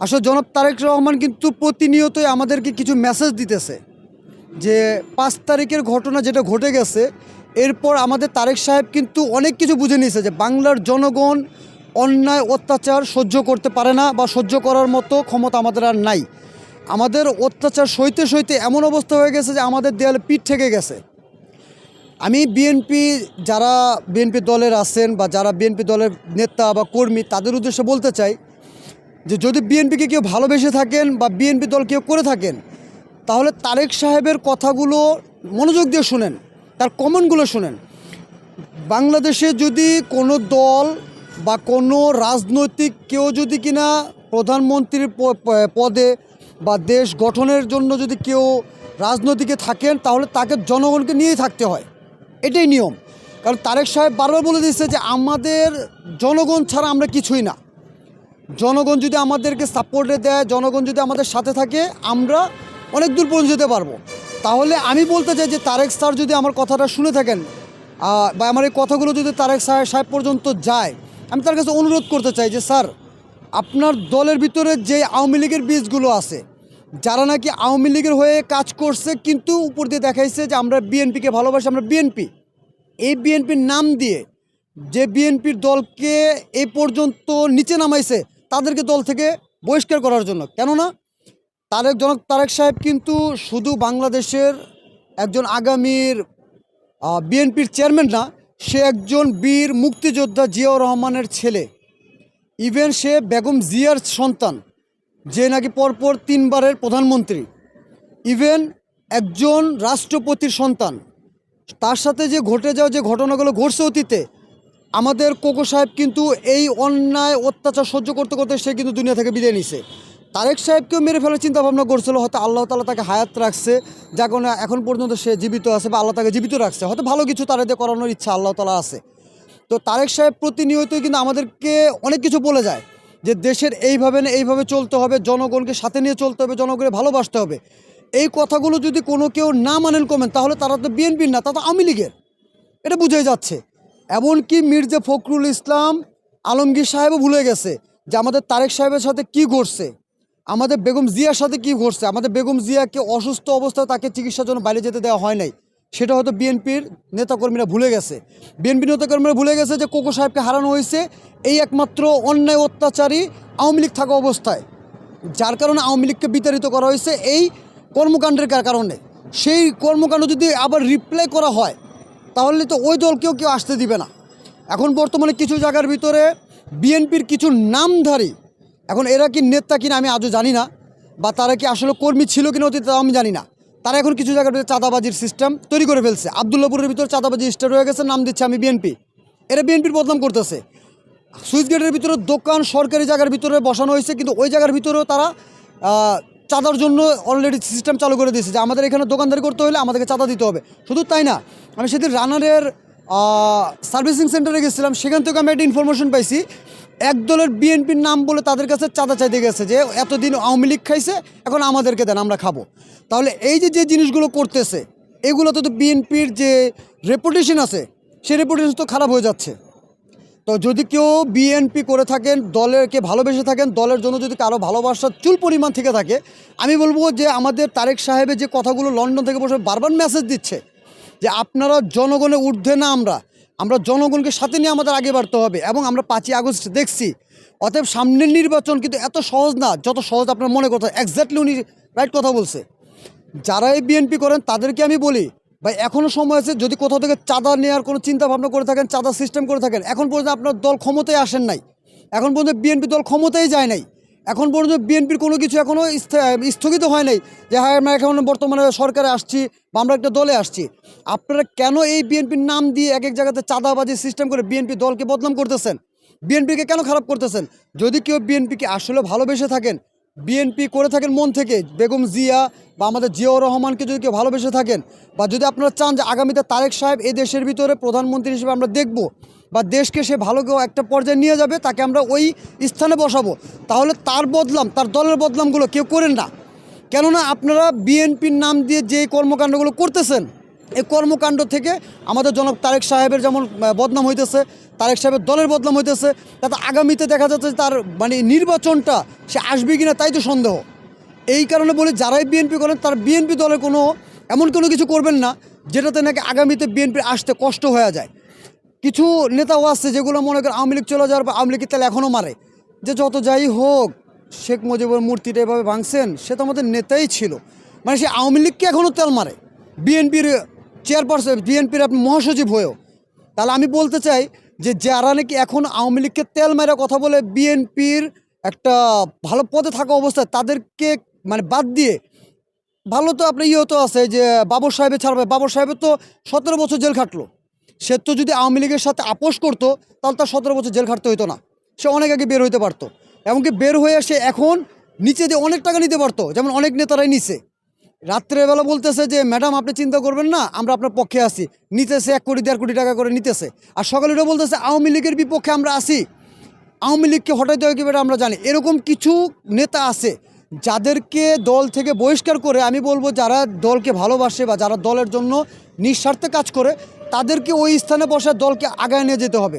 আসলে জনাব তারেক রহমান কিন্তু প্রতিনিয়তই আমাদেরকে কিছু মেসেজ দিতেছে যে, পাঁচ তারিখের ঘটনা যেটা ঘটে গেছে, এরপর আমাদের তারেক সাহেব কিন্তু অনেক কিছু বুঝে নিয়েছে যে, বাংলার জনগণ অন্যায়, অত্যাচার সহ্য করতে পারে না বা সহ্য করার মতো ক্ষমতা আমাদের আর নাই। আমাদের অত্যাচার সইতে সইতে এমন অবস্থা হয়ে গেছে যে, আমাদের দেয়ালে পিঠ থেকে গেছে। আমি বিএনপি যারা বিএনপি দলের আছেন বা যারা বিএনপি দলের নেতা বা কর্মী, তাদের উদ্দেশ্যে বলতে চাই যে যদি বিএনপিকে কেউ ভালোবেসে থাকেন বা বিএনপি দল কেউ করে থাকেন, তাহলে তারেক সাহেবের কথাগুলো মনোযোগ দিয়ে শুনেন, তার কমেন্টগুলো শুনেন। বাংলাদেশে যদি কোনো দল বা কোনো রাজনৈতিক কেউ যদি কিনা প্রধানমন্ত্রীর পদে বা দেশ গঠনের জন্য যদি কেউ রাজনৈতিকে থাকেন, তাহলে তাকে জনগণকে নিয়েই থাকতে হয়। এটাই নিয়ম। কারণ তারেক সাহেব বারবার বলে দিচ্ছে যে আমাদের জনগণ ছাড়া আমরা কিছুই না। জনগণ যদি আমাদেরকে সাপোর্টে দেয়, জনগণ যদি আমাদের সাথে থাকে, আমরা অনেক দূর পৌঁছে যেতে পারব। তাহলে আমি বলতে চাই যে তারেক স্যার যদি আমার কথাটা শুনে থাকেন বা আমার এই কথাগুলো যদি তারেক সাহেব সাহেব পর্যন্ত যায়, আমি তার কাছে অনুরোধ করতে চাই যে, স্যার, আপনার দলের ভিতরে যে আওয়ামী লীগের বীজগুলো আছে, যারা নাকি আওয়ামী লীগের হয়ে কাজ করছে, কিন্তু উপর দিয়ে দেখাইছে যে আমরা বিএনপিকে ভালোবাসি, আমরা বিএনপি। এই বিএনপির নাম দিয়ে যে বিএনপির দলকে এই পর্যন্ত নিচে নামাইছে তাদেরকে দল থেকে বহিষ্কার করার জন্য। কেননা তারেক জনক, তারেক সাহেব কিন্তু শুধু বাংলাদেশের একজন আগামীর বিএনপির চেয়ারম্যান না, সে একজন বীর মুক্তিযোদ্ধা জিয়াউর রহমানের ছেলে। ইভেন সে বেগম জিয়ার সন্তান, যে নাকি পরপর তিনবারের প্রধানমন্ত্রী। ইভেন একজন রাষ্ট্রপতির সন্তান। তার সাথে যে ঘটে যাওয়া যে ঘটনাগুলো ঘটছে অতীতে আমাদের কোকো সাহেব কিন্তু এই অন্যায় অত্যাচার সহ্য করতে করতে সে কিন্তু দুনিয়া থেকে বিদায় নিছে। তারেক সাহেবকেও মেরে ফেলার চিন্তা ভাবনা করছিল, হয়তো আল্লাহ তালা তাকে হায়াত রাখছে, যা কোনো এখন পর্যন্ত সে জীবিত আছে বা আল্লাহ তাকে জীবিত রাখছে। হয়তো ভালো কিছু তার এতে করানোর ইচ্ছা আল্লাহ তালা আছে। তো তারেক সাহেব প্রতিনিয়তই কিন্তু আমাদেরকে অনেক কিছু বলে যায়, যে দেশের এইভাবে না এইভাবে চলতে হবে, জনগণকে সাথে নিয়ে চলতে হবে, জনগণকে ভালোবাসতে হবে। এই কথাগুলো যদি কোনো কেউ না মানেন কমেন, তাহলে তারা তো বিএনপির না, তা তো আওয়ামী লীগের। এটা বুঝে যাচ্ছে। এমনকি মির্জা ফখরুল ইসলাম আলমগীর সাহেবও ভুলে গেছে যে আমাদের তারেক সাহেবের সাথে কি ঘটছে, আমাদের বেগম জিয়ার সাথে কি ঘটছে, আমাদের বেগম জিয়াকে অসুস্থ অবস্থায় তাকে চিকিৎসার জন্য বাইরে যেতে দেওয়া হয় নাই। সেটা হয়তো বিএনপির নেতাকর্মীরা ভুলে গেছে। বিএনপি নেতাকর্মীরা ভুলে গেছে যে কোকো সাহেবকে হারানো হয়েছে এই একমাত্র অন্যায় অত্যাচারী আওয়ামী লীগ থাকা অবস্থায়। যার কারণে আওয়ামী লীগকে বিতাড়িত করা হয়েছে এই কর্মকাণ্ডের কারণে। সেই কর্মকাণ্ড যদি আবার রিপ্লাই করা হয় তাহলে তো ওই দলকেও কেউ আসতে দিবে না। এখন বর্তমানে কিছু জায়গার ভিতরে বিএনপির কিছু নামধারী, এখন এরা কি নেতা কিনা আমি আজও জানি না, বা তারা কি আসলে কর্মী ছিল কিনা অতীতে তাও আমি জানি না। তারা এখন কিছু জায়গার ভিতরে চাঁদাবাজির সিস্টেম তৈরি করে ফেলছে। আবদুল্লাপুরের ভিতরে চাঁদাবাজি স্টার্ট হয়ে গেছে, নাম দিচ্ছে আমি বিএনপি। এরা বিএনপির বদনাম করতেছে। সুইচ গেটের ভিতরে দোকান, সরকারি জায়গার ভিতরে বসানো হয়েছে, কিন্তু ওই জায়গার ভিতরেও তারা চাঁদার জন্য অলরেডি সিস্টেম চালু করে দিয়েছে যে আমাদের এখানে দোকানদারি করতে হলে আমাদেরকে চাঁদা দিতে হবে। শুধু তাই না, আমি সেদিন রানারের সার্ভিসিং সেন্টারে গেছিলাম, সেখান থেকে আমি একটা ইনফরমেশন পাইছি, এক দলের বিএনপির নাম বলে তাদের কাছে চাঁদা চাইতে গেছে যে এতদিন আওয়ামী লীগ খাইছে, এখন আমাদেরকে দেন, আমরা খাব। তাহলে এই যে যে জিনিসগুলো করতেছে, এগুলোতে তো বিএনপির যে রেপুটেশন আছে, সেই রেপুটেশন তো খারাপ হয়ে যাচ্ছে। তো যদি কেউ বিএনপি করে থাকেন, দলেরকে ভালোবেসে থাকেন, দলের জন্য যদি কারও ভালোবাসার চুল পরিমাণ থেকে থাকে, আমি বলব যে আমাদের তারেক সাহেবের যে কথাগুলো লন্ডন থেকে বসে বারবার মেসেজ দিচ্ছে, যে আপনারা জনগণে ঊর্ধ্বে না আমরা আমরা জনগণকে সাথে নিয়ে আমাদের আগে বাড়তে হবে এবং আমরা পাঁচই আগস্ট দেখছি। অতএব সামনের নির্বাচন কিন্তু এত সহজ না, যত সহজ আপনার মনে করতে এক্স্যাক্টলি উনি রাইট কথা বলছে। যারাই বিএনপি করেন, তাদেরকে আমি বলি ভাই এখনও সময় আছে যদি কোথাও থেকে চাঁদা নেওয়ার কোনো চিন্তা ভাবনা করে থাকেন, চাঁদা সিস্টেম করে থাকেন, এখন পর্যন্ত আপনার দল ক্ষমতায় আসেন নাই। এখন পর্যন্ত বিএনপি দল ক্ষমতায় যায় নাই। এখন পর্যন্ত বিএনপির কোনো কিছু এখনও স্থগিত হয় নাই যে হ্যাঁ আমরা এখন বর্তমানে সরকারে আসছি বা আমরা একটা দলে আসছি। আপনারা কেন এই বিএনপির নাম দিয়ে এক এক জায়গাতে চাঁদাবাজি সিস্টেম করে বিএনপি দলকে বদনাম করতেছেন? বিএনপিকে কেন খারাপ করতেছেন? যদি কেউ বিএনপিকে আসলে ভালোবেসে থাকেন বিএনপি করে থাকেন মন থেকে, বেগম জিয়া বা আমাদের জিয়াউর রহমানকে যদি কেউ ভালোবেসে থাকেন বা যদি আপনারা চান যে আগামীতে তারেক সাহেব এই দেশের ভিতরে প্রধানমন্ত্রী হিসেবে আমরা দেখব বা দেশকে সে ভালো কেউ একটা পর্যায়ে নিয়ে যাবে, তাকে আমরা ওই স্থানে বসাবো। তাহলে তার বদলাম, তার দলের বদলামগুলো কেউ করেন না। কেননা আপনারা বিএনপির নাম দিয়ে যে কর্মকাণ্ডগুলো করতেছেন এই কর্মকাণ্ড থেকে আমাদের জনক তারেক সাহেবের যেমন বদনাম হইতেছে, তারেক সাহেবের দলের বদনাম হইতেছে, তাতে আগামীতে দেখা যাচ্ছে তার মানে নির্বাচনটা সে আসবে কিনা তাই তো সন্দেহ। এই কারণে বলি, যারাই বিএনপি করেন, তার বিএনপি দলের কোনো, এমন কোনো কিছু করবেন না, যেটাতে নাকি আগামীতে বিএনপি আসতে কষ্ট হয়ে যায়। কিছু নেতাও আছে যেগুলো মনে করেন আওয়ামী লীগ চলে যাওয়ার পর আওয়ামী লীগের তেল এখনও মারে। যে যত যাই হোক, শেখ মুজিবুর মূর্তিটা এভাবে ভাঙছেন, সে তো আমাদের নেতাই ছিল। মানে সে আওয়ামী লীগকে এখনও তেল মারে। বিএনপির চেয়ারপারসন, বিএনপির আপনি মহাসচিব হয়েও। তাহলে আমি বলতে চাই যে যারা নাকি এখন আওয়ামী লীগকে তেল মেরা কথা বলে বিএনপির একটা ভালো পদে থাকা অবস্থায়, তাদেরকে মানে বাদ দিয়ে, ভালো তো আপনার ইয়ে তো আছে যে বাবর সাহেবের ছাড়বে। বাবর সাহেবের তো সতেরো বছর জেল খাটলো। সে তো যদি আওয়ামী লীগের সাথে আপোষ করতো, তাহলে তার সতেরো বছর জেল খাটতে হইতো না। সে অনেক আগে বের হইতে পারতো। এমনকি বের হয়ে সে এখন নিচে দিয়ে অনেক টাকা নিতে পারতো। যেমন অনেক নেতারাই নিছে। রাত্রেবেলা বলতেছে যে, ম্যাডাম, আপনি চিন্তা করবেন না, আমরা আপনার পক্ষে আছি। নিতেছে এক কোটি, দেড় কোটি টাকা করে নিতেছে। আর সকালে উঠে বলতেছে, আওয়ামী লীগের বিপক্ষে আমরা আছি। আওয়ামী লীগকে হটাইতে হয় কীভাবে আমরা জানি। এরকম কিছু নেতা আছে যাদেরকে দল থেকে বহিষ্কার করে আমি বলব, যারা দলকে ভালোবাসে বা যারা দলের জন্য নিঃস্বার্থে কাজ করে, তাদেরকে ওই স্থানে বসে দলকে আগায় নিয়ে যেতে হবে।